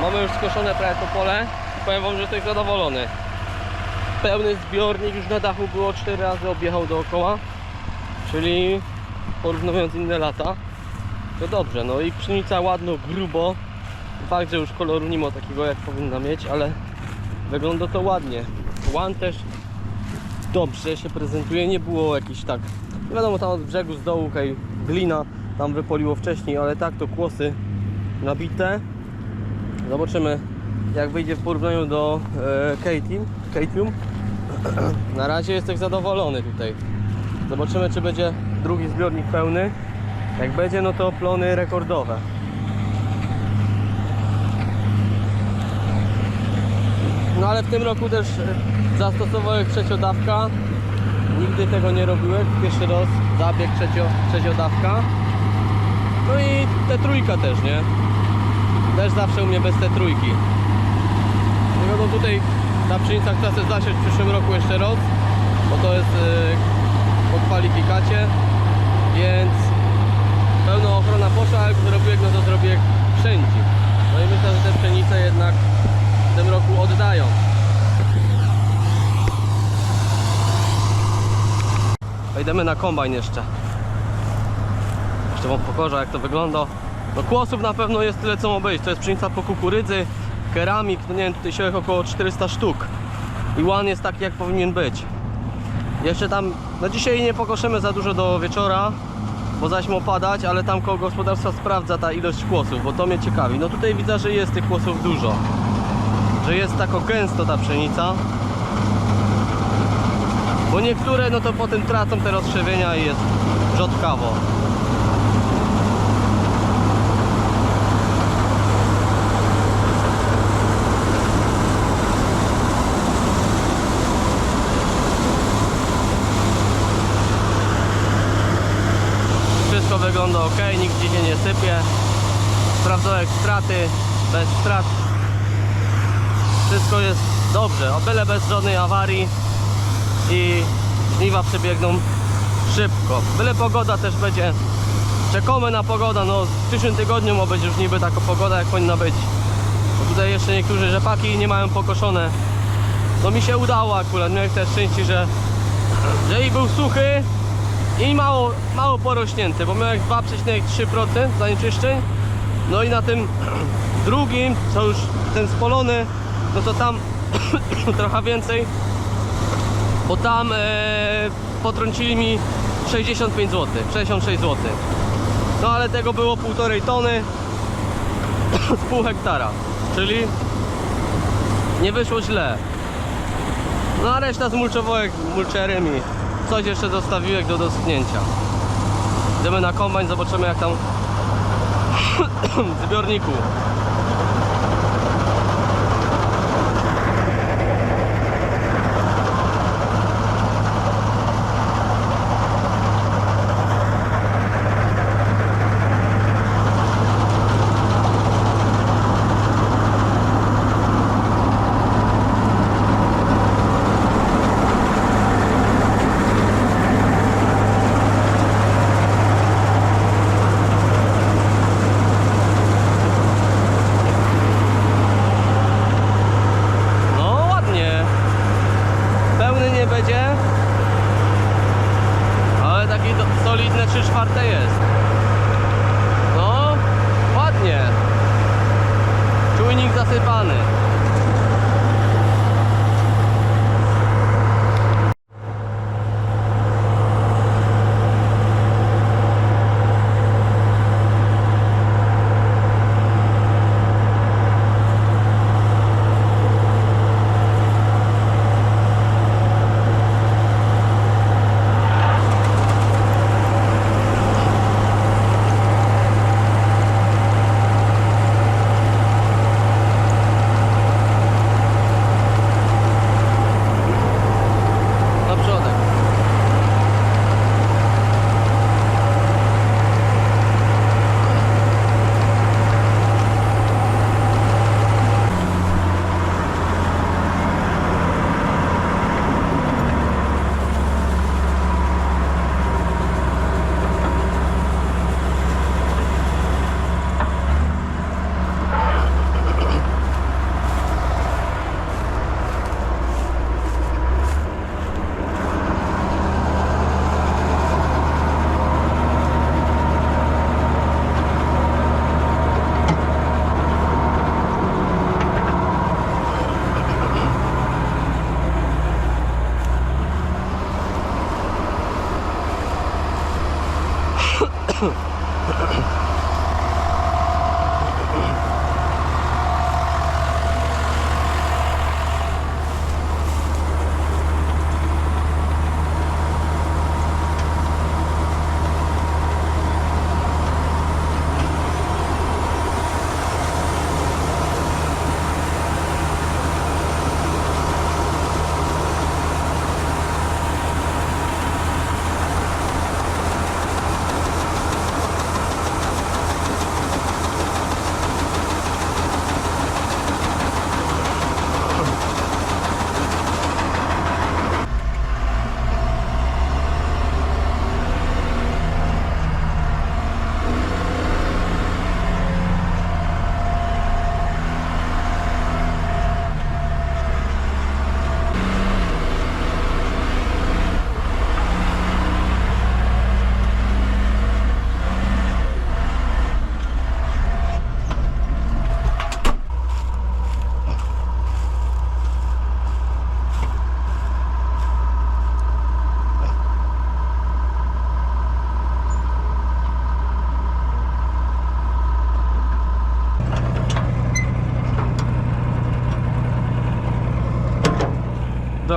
Mamy już skoszone prawie to pole powiem wam, że jesteś zadowolony. Pełny zbiornik już na dachu było 4 razy objechał dookoła, czyli porównując inne lata, to dobrze. No i pszenica ładno, grubo. Fakt, że już koloru nie ma takiego jak powinna mieć, ale wygląda to ładnie. Łan też dobrze się prezentuje, nie było jakiś tak, nie wiadomo tam od brzegu z dołu, hej, glina tam wypoliło wcześniej, ale tak to kłosy nabite. Zobaczymy jak wyjdzie w porównaniu do e, K-Team. Na razie jestem zadowolony tutaj. Zobaczymy czy będzie drugi zbiornik pełny. Jak będzie no to plony rekordowe. No ale w tym roku też zastosowałem trzeciodawka. Nigdy tego nie robiłem. Pierwszy raz zabieg trzecio, trzeciodawka. No i te trójka też, nie? Też zawsze u mnie bez te trójki. No bo tutaj ta pszenica chce się zasiąść w przyszłym roku jeszcze raz, bo to jest yy, po kwalifikacie, więc pełna ochrona poszła, a jak zrobiłem, no to zrobię wszędzie. No i myślę, że te pszenice jednak w tym roku oddają. Wejdziemy na kombajn jeszcze. Jeszcze wam pokażę jak to wygląda. No kłosów na pewno jest tyle co być. To jest pszenica po kukurydzy, keramik, no nie wiem, tutaj się około 400 sztuk. I łan jest taki jak powinien być. Jeszcze tam, no dzisiaj nie pokoszymy za dużo do wieczora, bo zaś ma padać, ale tam koło gospodarstwa sprawdza ta ilość kłosów, bo to mnie ciekawi. No tutaj widzę, że jest tych kłosów dużo. Że jest tak gęsto ta pszenica. Bo niektóre no to potem tracą te roztrzewienia i jest rzodkawo. Wszystko wygląda ok, nigdzie się nie sypie. Sprawdzałem straty, bez strat. Wszystko jest dobrze, o byle bez żadnej awarii i żniwa przebiegną szybko. Byle pogoda też będzie. Czekamy na pogodę, no w przyszłym tygodniu ma być już niby taka pogoda jak powinna być. Bo tutaj jeszcze niektórzy rzepaki nie mają pokoszone. No mi się udało akurat, miałem też szczęście, że, że i był suchy i mało, mało porośnięty, bo miałem 2,3% zanieczyszczeń. No i na tym drugim, co już ten spolony, no to tam trochę więcej, bo tam e, potrącili mi 65 zł, 66 zł. No ale tego było półtorej tony z pół hektara, czyli nie wyszło źle. No a reszta zmulczowałem mulczerem i coś jeszcze zostawiłem do doschnięcia. Idziemy na kombajn, zobaczymy jak tam zbiorniku. Hmm.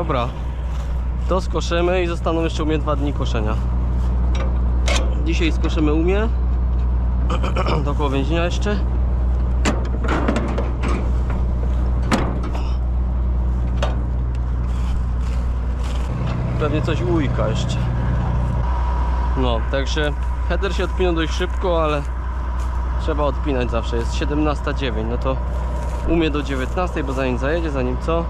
Dobra. To skoszymy i zostaną jeszcze u mnie dwa dni koszenia. Dzisiaj skoszymy u mnie. Do więzienia jeszcze. Pewnie coś ujka jeszcze. No, także header się odpinał dość szybko, ale trzeba odpinać zawsze. Jest 17.09, no to umie do 19, bo zanim zajedzie, zanim co?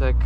Tak,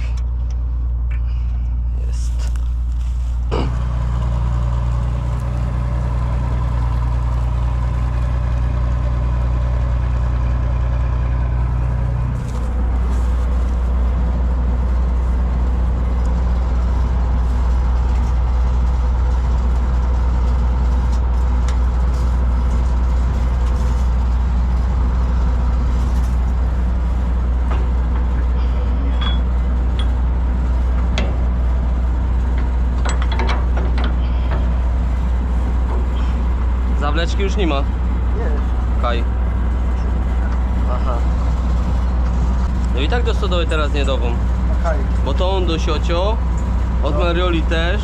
Zawleczki już nie ma. Nie, Kaj. Aha. No i tak do stodoły teraz nie dową. okej. Bo to on do siocio, od Marioli też.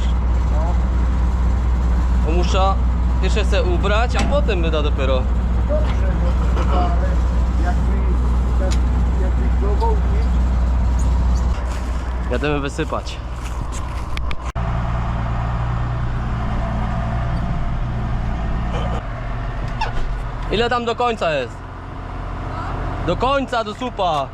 No, musza jeszcze se ubrać, a potem wyda dopiero. dobrze, no to ale jakby, jakby nie, Jademy wysypać. Ile tam do końca jest? Do końca, do supa.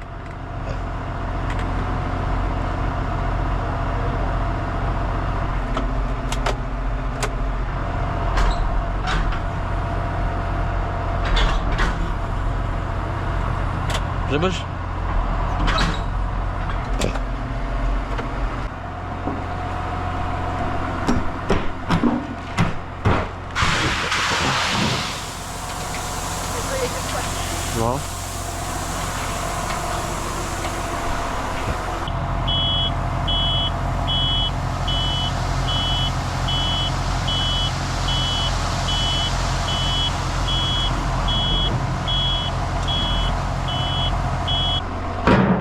Żebyś No.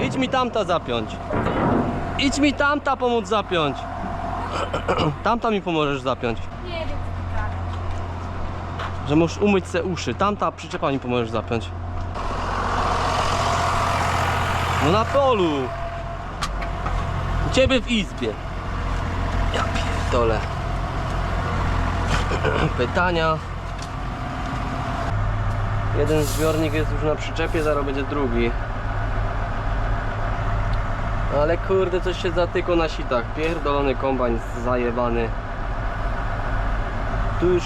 Idź mi tamta zapiąć. Idź mi tamta pomóc zapiąć. Tamta mi pomożesz zapiąć. Nie wiem, co ty gadasz. Że możesz umyć se uszy. Tamta przyczepa mi pomożesz zapiąć. No na polu. U ciebie w izbie. Ja pierdolę. Pytania. Jeden zbiornik jest już na przyczepie, zaraz będzie drugi. Ale kurde, coś się zatyko na sitach. Pierdolony kombajn zajebany. Tu już